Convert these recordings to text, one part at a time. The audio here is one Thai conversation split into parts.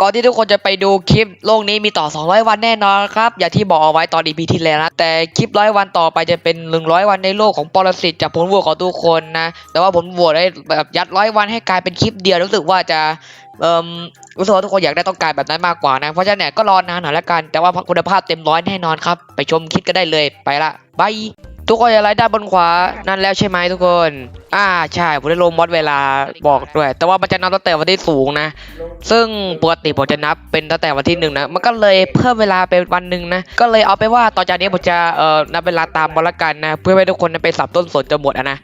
ก่อนที่ทุกคนจะไปดูคลิปโลกนี้มีต่อ 200 วันแน่นอนครับ อย่างที่บอกเอาไว้ตอน EP ที่แล้วนะ แต่คลิปร้อยวันต่อไปจะเป็น 100 วันในโลกของปรสิตจากผลโหวตของทุกคนนะ แต่ว่าผลโหวตได้แบบยัดร้อยวันให้กลายเป็นคลิปเดียวรู้สึกว่าจะเอ่มรู้สึกว่าทุกคนอยากได้ต้องการแบบนั้นมากกว่านะ เพราะฉะนั้นเนี่ยก็รอนานหน่อยละกัน แต่ว่าคุณภาพเต็มร้อยแน่นอนครับ ไปชมคลิปก็ได้เลยไปละบาย ทุกคนอะไรด้านบนขวานั่นแล้วใช่ไหมทุกคน อ่าใช่ผมได้ลงมอดเวลาบอกด้วย แต่ว่ามันจะนับตั้งแต่วันที่สูงนะ ซึ่งปกติผมจะนับเป็นตั้งแต่วันที่หนึ่งนะ มันก็เลยเพิ่มเวลาเป็นวันหนึ่งนะ ก็เลยเอาไปว่าต่อจากนี้ผมจะเอ่อนับเวลาตามวันลกันนะ เพื่อให้ทุกคนไปสับต้นสนจนหมดอะนะ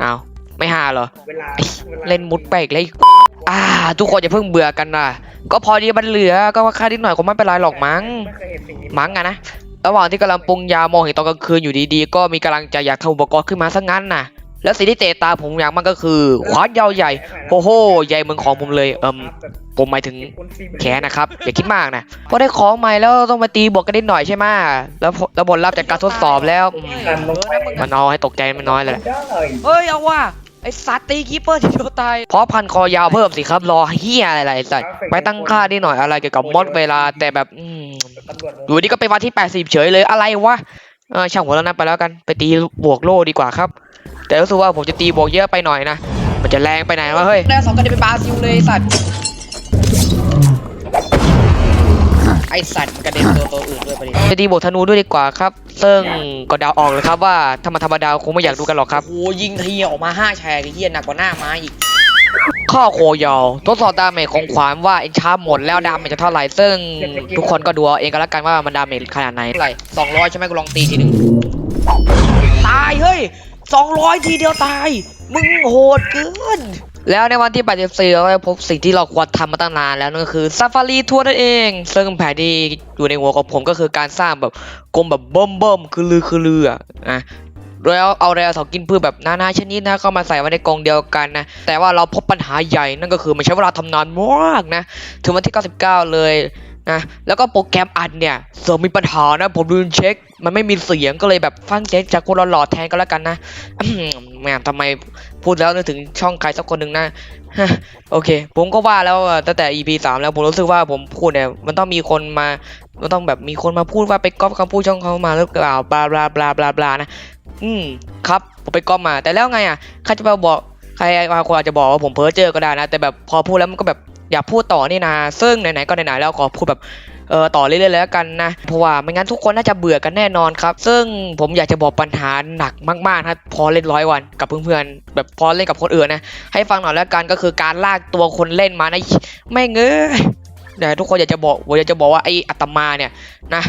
เอาไม่หาเหรอ เล่นมุดไปอีกเลยอ่า ทุกคนอย่าเพิ่งเบื่อกันนะก็พอดีมันเหลือก็ว่าค่านิดหน่อยคงไม่เป็นไรหรอกมั้ง มั้งอะนะ ระหว่างที่กำลังปรุงยามองเห็นตอนกลางคืนอยู่ดีๆ ก็มีกำลังจะอยากทำอุปกรณ์ขึ้นมาซะงั้นน่ะ แล้วสิ่งที่เตะตาผมอย่างมากก็คือขวานยาวใหญ่โอ้โหใหญ่เหมือนของผมเลยเอิมผมหมายถึงแขนนะครับอย่าคิดมากนะพอได้ของใหม่แล้วต้องมาตีบวกกันนิดหน่อยใช่ไหมแล้วแล้วผลลัพธ์จากการทดสอบแล้วมันนเอาให้ตกใจมันน้อยเลยเฮ้ยเอาว่า สัตว์ตีคีเปอร์ที่โดนตายเพราะพันคอยาวเพิ่มสิครับ รอเฮียอะไรไอ้สัตว์ไปตั้งค่านิดหน่อยอะไรเกี่ยวกับมอดเวลา แต่แบบอืมตำรวจอยู่ดีก็ไปวันที่ 80 เฉยเลยอะไรวะเออช่างหัวแล้วนะไปแล้วกันไปตีบวกโลดีกว่าครับ แต่รู้สึกว่าผมจะตีบวกเยอะไปหน่อยนะมันจะแรงไปไหนวะเฮ้ยแล้วสองกันจะเป็นบราซิลเลยสัตว์ ไอสัตว์กระเด็นตัวตัวอื่นด้วยประเด็นจะตีบวกธนูด้วยดีกว่าครับ ซึ่งก็เดาออกเลยครับว่าถ้ามาธรรมดาคงไม่อยากดูกันหรอกครับ โอ้ยิงทีออกมาห้าแฉกไอ้เหี้ยหนักกว่าหน้าม้าอีก ข้อโคยาวทดสอบดาเมจของขวานว่าเอ็นชาร์ปหมดแล้วดาเมจจะเท่าไหร่ ซึ่งทุกคนก็ดูเอาเองก็แล้วกันว่ามันดาเมจขนาดไหนเท่าไหร่สองร้อยใช่ไหมกูลองตีทีหนึ่งตายเฮ้ยสองร้อยทีเดียวตาย มึงโหดเกิน แล้วในวันที่ 84 เราได้พบสิ่งที่เราควรทำมาตั้งนานแล้วนั่นก็คือซาฟารีทัวร์นั่นเอง ซึ่งแผนที่อยู่ในหัวของผมก็คือการสร้างแบบกลมแบบเบิ่มเบิ่มๆคือลือคือลืออะนะแล้วเอาแร่สองกินพืชแบบนานาชนิดนะเข้ามาใส่ไว้ในกรงเดียวกันนะ แต่ว่าเราพบปัญหาใหญ่นั่นก็คือมันใช้เวลาทำนานมากนะ ถึงวันที่ 99 เลยนะ แล้วก็โปรแกรมอัดเนี่ยเสริมมีปัญหานะ ผมลืมเช็ค มันไม่มีเสียงก็เลยแบบฟังเสียงจากคนหล่อๆแทนก็แล้วกันนะแหมทำไมพูดแล้วนึกถึงช่องใครสักคนหนึ่งนะโอเค ผมก็ว่าแล้วตั้งแต่ EP 3แล้วผมรู้สึกว่าผมพูดเนี่ย มันต้องมีคนมา มันต้องแบบมีคนมาพูดว่าไปก๊อปคำพูดช่องเขามาหรือเปล่าบลาบลาบลาบลาบลานะอืมครับผมไปก๊อปมา แต่แล้วไงอะใครจะมาบอกใครบางคนอาจจะบอกว่าผมเพ้อเจอก็ได้นะ แต่แบบพอพูดแล้วมันก็แบบอยากพูดต่อนี่นะซึ่งไหนๆก็ไหนๆแล้วขอพูดแบบ เออต่อเรื่อยๆแล้วกันนะ เพราะว่าไม่งั้นทุกคนน่าจะเบื่อกันแน่นอนครับ ซึ่งผมอยากจะบอกปัญหาหนักมากๆนะพอเล่นร้อยวันกับเพื่อนๆแบบพอเล่นกับคนอื่นนะให้ฟังหน่อยแล้วกันก็คือการลากตัวคนเล่นมาในะไม่เงยเดี๋ยวทุกคนอยากจะบอกผมอยากจะบอกว่าไออัตมาเนี่ยนะ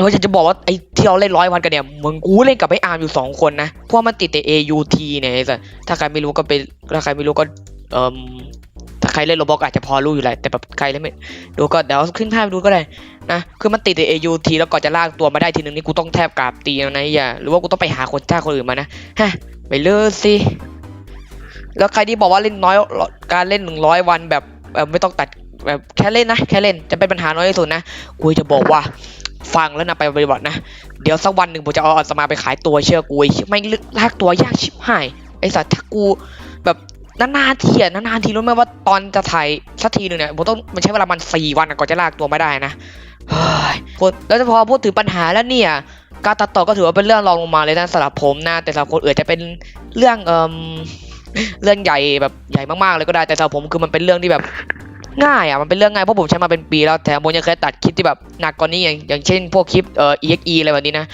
เราอยากจะบอกว่าไอ้ที่เราเล่นร้อยวันกันเนี่ยมึงกูเล่นกับไอ้อาร์มอยู่สองคนนะเพราะว่ามันติดแต่ AUT เนี่ยสถ้าใครไม่รู้ก็ไปถ้าใครไม่รู้ก็เอ่ม ถ้าใครเล่นโรบอกอาจจะพอรู้อยู่แหละแต่แบบใครเล่นไม่ดูก็เดี๋ยวขึ้นภาพดูก็ได้นะคือมันติดแต่ AUT แล้วก่อนจะลากตัวมาได้ทีนึงนี่กูต้องแทบกราบตีนะอย่าหรือว่ากูต้องไปหาคนจ้างคนอื่นมานะฮะไปเลยสิแล้วใครที่บอกว่าเล่นน้อยการเล่นหนึ่งร้อยวันแบบแบบไม่ต้องตัดแบบแค่เล่นนะแค่เล่นจะเป็นปัญหาน้อยที่สุดนะกูจะบอกว่าฟังแล้วนะไปปฏิบัตินะ เดี๋ยวสักวันหนึ่งผมจะเอาอัสมาไปขายตัวเชื่อกูไอ้เหี้ยไม่ลากตัวยากชิบหายไอ้สัตว์ถ้ากูแบบ นานๆทีอะนานๆทีรู้ไหมว่าตอนจะถ่ายสักทีหนึ่งเนี่ยผมต้องมันใช้เวลามันสี่วันอะก่อนจะลากตัวไม่ได้นะเฮ้ยพูดแล้วพอพูดถึงปัญหาแล้วเนี่ย การตัดต่อก็ถือว่าเป็นเรื่องรองลงมาเลยนะสำหรับผมนะ แต่สำหรับคนอื่นจะเป็นเรื่องเอ่มเรื่องใหญ่แบบใหญ่มากๆเลยก็ได้แต่สำหรับผมคือมันเป็นเรื่องที่แบบง่ายอะมันเป็นเรื่องง่ายเพราะผมใช้มาเป็นปีแล้วแถมผมยังเคยตัดคลิปที่แบบหนักกว่านี้อย่างอย่างเช่น พวกคลิปเอ่อ exe อะไรแบบนี้นะ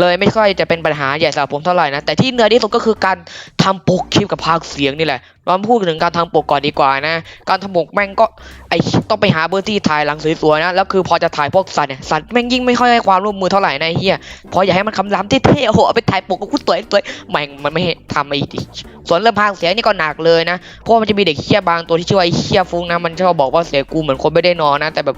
เลยไม่ค่อยจะเป็นปัญหาใหญ่สำหรับผมเท่าไหร่นะแต่ที่เหนือที่สุดก็คือการทำปกคลิปกับพากเสียงนี่แหละเราพูดถึงการทำปกก่อนดีกว่านะ การทำปกแม่งก็ไอต้องไปหาเบอร์ที่ถ่ายหลังสวยๆนะแล้วคือพอจะถ่ายพวกสัตว์เนี่ยสัตว์แม่งยิ่งไม่ค่อยให้ความร่วมมือเท่าไหร่นะเฮียพออยากให้มันคำรามเท่ๆโอ้โหเอาไปถ่ายปกก็กูสวยสวยแม่งมันไม่ทำไอ้ดิส่วนเรื่องพากเสียงนี่ก็หนักเลยนะเพราะมันจะมีเด็กเฮียบางตัวที่ชื่อว่าไอเฮียฟุ้งนะมันชอบบอกว่าเสียงกูเหมือนคนไม่ได้นอนนะ แต่แบบ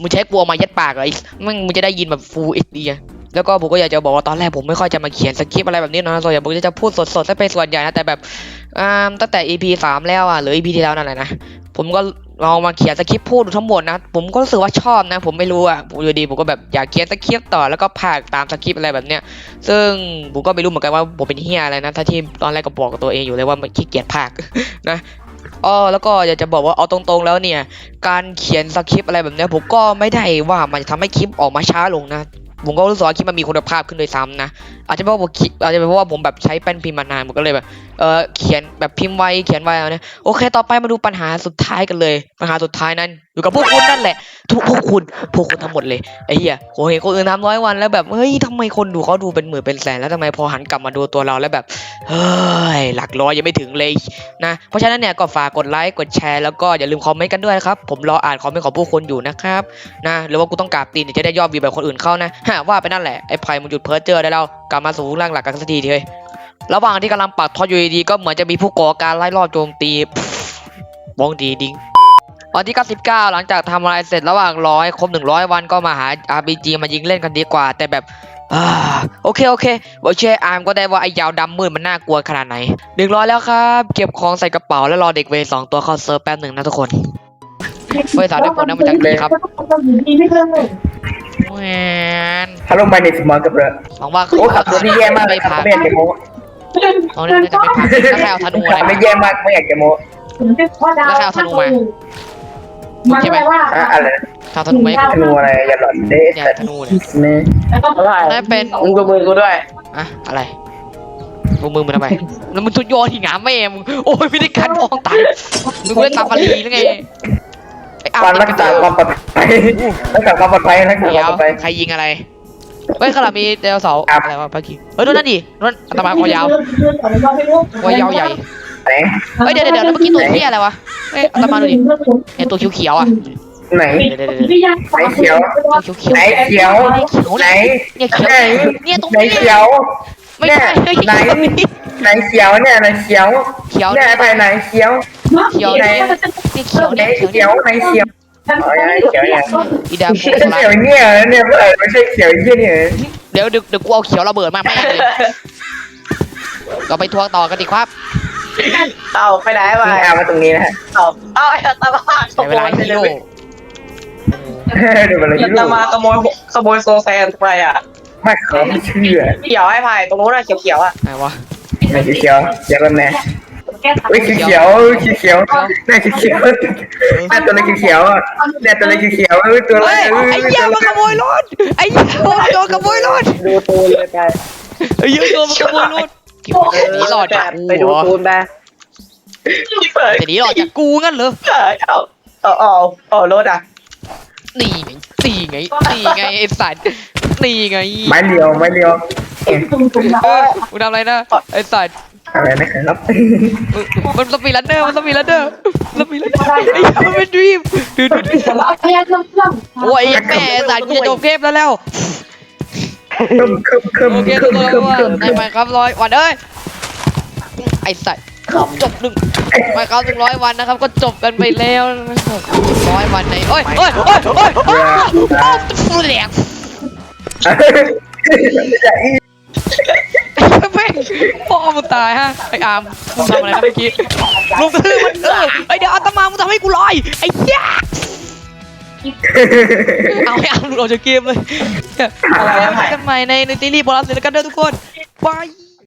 มึงใช้กลัวมายัดปากเหรอไอ้แม่งมึงจะได้ยินแบบฟูเอดีอะ แล้วก็ผมก็อยากจะบอกว่าตอนแรกผมไม่ค่อยจะมาเขียนสคริปต์อะไรแบบนี้นะส่วนใหญ่ผมจะพูดสดๆซะเป็นส่วนใหญ่นะแต่แบบอ่าตั้งแต่ EP สามแล้วอะหรือ EP ที่แล้วนั่นแหละนะผมก็ลองมาเขียนสคริปต์พูดทั้งหมดนะผมก็รู้สึกว่าชอบนะ ผมไม่รู้อะผมอยู่ดีผมก็แบบอยากเขียนสคริปต์ต่อแล้วก็พากตามสคริปต์อะไรแบบเนี้ยซึ่งผมก็ไม่รู้เหมือนกันว่าผมเป็นเฮียอะไรนะถ้าที่ตอนแรกก็บอกกับตัวเองอยู่เลยว่ามันขี้เกียจพากนะอ๋อแล้วก็อยากจะบอกว่าเอาตรงๆแล้วเนี่ย การเขียนสคริปต์อะไรแบบเนี้ยผมก็ไม่ได้ว่ามันจะทำให้คลิปออกมาช้าลงนะ ผมก็รู้สึกว่าคลิปมันมีคุณภาพขึ้นโดยซ้ำนะ อาจจะเป็นเพราะผมคิดอาจจะเป็นเพราะว่าผมแบบใช้แป้นพิมพ์มานานผมก็เลยแบบเออเขียนแบบพิมพ์ไว้เขียนไวเอาเนี่ยโอเค ต่อไปมาดูปัญหาสุดท้ายกันเลย ปัญหาสุดท้ายนั้น อยู่กับพวกคุณนั่นแหละทุกพวกคุณพวกคุณทั้งหมดเลยไอ้เหี้ยผมเห็นคนอื่นทำร้อยวันแล้วแบบเฮ้ยทำไมคนดูเขาดูเป็นหมื่นเป็นแสนแล้วทำไมพอหันกลับมาดูตัวเราแล้วแบบเฮ้ยหลักร้อยยังไม่ถึงเลยนะเพราะฉะนั้นเนี่ยก็ฝากกดไลค์กดแชร์แล้วก็อย่าลืมคอมเมนต์กันด้วยนะครับผมรออ่านคอมเมนต์ของผู้คนอยู่นะครับนะหรือว่ากูต้องกราบตีนจะได้ยอดวิวแบบคนอื่นเข้านะฮะว่าไปนั่นแหละไอ้ไผ่มันหยุดเพ้อเจอได้แล้วกลับมาสู่ร่างหลักกันสักทีเถอะระหว่างที่กำลังปักทอดอยู่ดีก็เหมือนจะมีผู้ก่อการไล่รอบโจมตีวงดีดิง วันที่ 99 หลังจากทำอะไรเสร็จระหว่างรอให้ครบ 100 วันก็มาหา RPG มายิงเล่นกันดีกว่า แต่แบบอ่าโอเค โอเคบอกเชื่ออาร์มก็ได้ว่าไอ้ยาวดำมืดมันน่ากลัวขนาดไหนหนึ่งร้อยแล้วครับ เก็บของใส่กระเป๋าแล้วรอเด็กเวรสองตัวเข้าเซิร์ฟแป๊บหนึ่งนะทุกคนเฮ้ยสาวได้ผลนะมาจากไหนครับแหวนฮัลโหลมาในสมองกับเรือหวังว่าโอ้ขับรถที่แย่มากเลยไม่ขับพักไม่อยากจะโม้ตอนนี้น่าจะไม่พักแล้วใครเอาธนูอะไรขับมาไม่แย่มากไม่อยากจะโม้มั นแปลว่าอะอะไรนะถ้าธนูไหมธนูอะไรอย่าหลอนเด้เนี่ยแต่ธนูเนี่ยนี่นั่นเป็นมึงดูมือกูด้วยอะอะไรมึงมือมึงทำไมแล้วมึงทุดโยนหิงหาแม่มึงโอ้ยไม่ได้การมองตายมึงไม่ได้ตามฟารีหรือไงไอ้อาการร์รักษาความปลอดภัยรักษาความปลอดภัยรักษาคเดี๋ยวาวมปลอดภัยใครยิงอะไรเฮ้ยขางหลังมีเดลเสาร์ครับอะไรวะพักกี้เฮ้ยดูนั่นดินั่นอัตมาคอยาวคอยาวใหญ่ ไหนเฮ้ยเดี๋ยวเดี๋ยวเดี๋ยวแล้วเมื่อกี้ตัวเหี้ยอะไรวะเฮ้ยอัตมาดูดิเนี่ยตัวเขียวๆอะไหน เดี๋ยวเดี๋ยวเดี๋ยวไหนเขียว ตัวเขียวไหนเขียวๆเขียวไหนเนี่ยเขียวไหนเนี่ยตรงไหนนี้เขียวไม่เนี่ยใช่ไหนไหนเขียวเนี่ยไหนเขียวเขียวเนี่ยไปไหนเขียวเขียวไหนเนี่ยเขียวไหนเนี่ยเขียวเขีเนี่ยยวไหนเขียวอ๋อไหนเขียวเนี่ยอีดาโคเขียวเนี่ยเนี่ยเมื่อไหร่ไม่ใช่เขียวยี่เนี่ยเดี๋ยวเดี๋ยวเดี๋ยวกูเอาเขียวระเบิดมาแม่งเลยเราไปทวงต่อกันดีครับ เอาไปไหนไปนี่เอามาตรงนี้นะฮะเอาเอาไอ้ตามาขใช้โมเวลายไปฮีเลโร่ยดูมันเลยตามาขโมยขโมยโซแซนไปอะไม่เขาไม่เชื่อเขียวไอ้ไผ่ตรงนู้นน่ะเขียวๆอะไหนวะไหนเขียวเขียวแล้วแน่เฮ้ยเขียวเขียวหน้าเขียวหน้าตัวเล็กเขียวหน้าตัวเล็กเขียวตัวเล็เฮ้กยไอ้เหี้ยมาขโมยรถไอ้เหี้ยมาโดนขโมยรถดูตูนเลยไปไอ้เหี้ยโดนมาขโมยรถ เก็บหนีรอดจากกูไปดูเหรอตูนไปเปิดจะหนีรอดจากกูงั้นเหรอเอาเอาเอาเอารถอะนี่ไงนี่ไงนี่ไงไอ้สัตว์นี่ไงไม้เดียวไม้เดียวเออกูทำอะไรนะไอ้สัตว์อะไรนะครับมันสปีดรันเนอร์มันสปีดรันเนอร์สปีดรันเนอร์ไอ้เหี้ยมันเป็นดรีมดูดูดู โอ้ยแม่สัตว์กูจะจบเกมแล้วแล้ว คึมคึมคึมโอเคคึทุกมคนคึมว่าคึมในไมครับร้อยวันเอ้ยไอ้สัตว์จบหนึ่งไมครับหนึ่งร้อยวันนะครับ ก็จบกันไปแล้วนะครับร้อยวันในโอ้ยโอ้ยโอ้ยโอ้ยโอ้ยโอ้ยฟูแดงแม่งพ่อมึงตายฮะไอ้อาร์มมึงทำอะไรนะเมื่อกี้ลุงกระทืบมันเออไอ้เดี๋ยวอาตมามึงทำให้กูลอยไอ้เหี้ย เอาให้อาหลุดออกจากเกมเลยอะไรนะไผ่กันใหม่ในในซีรีส์บอลสีแล้วกันเด้อทุกคนบาย